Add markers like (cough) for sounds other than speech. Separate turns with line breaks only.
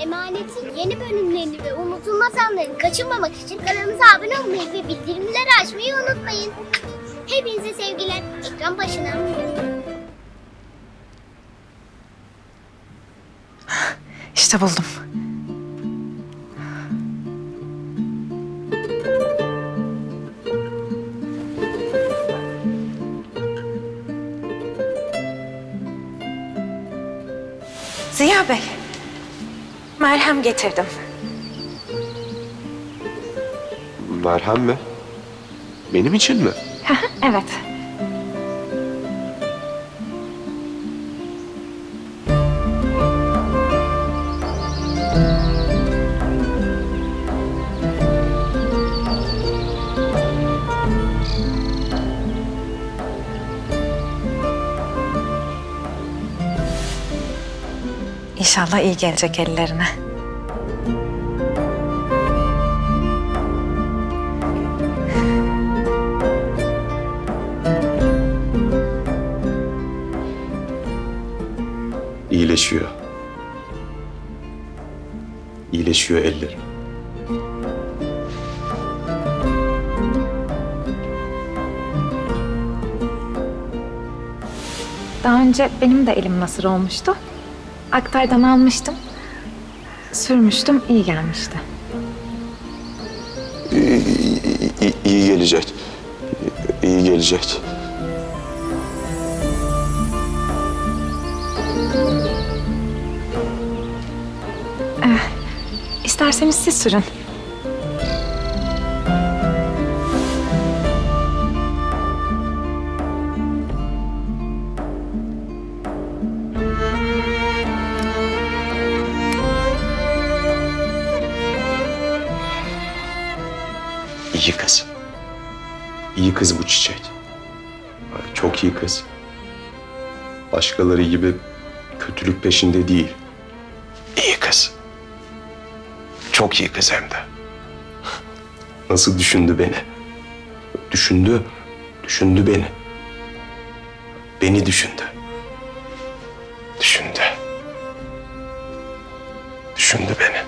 Emanet'in yeni bölümlerini ve unutulmaz anlarını kaçırmamak için kanalımıza abone olmayı ve bildirimleri açmayı unutmayın. Hepinize sevgiler. Ekran başına. (laughs)
İşte buldum. Ziya Bey, merhem getirdim.
Merhem mi? Benim için mi?
evet. İnşallah iyi gelecek ellerine.
İyileşiyor. İyileşiyor ellerim.
Daha önce benim de elim nasır olmuştu. Aktar'dan almıştım. Sürmüştüm, iyi gelmişti.
İyi, iyi- iyi- gelecek. İyi gelecek.
İsterseniz siz sürün.
İyi kız. İyi kız bu çiçek. Çok iyi kız. Başkaları gibi kötülük peşinde değil. İyi kız. Çok iyi kız hem de. Nasıl düşündü beni? Düşündü. Düşündü beni. Beni düşündü. Düşündü. Düşündü beni.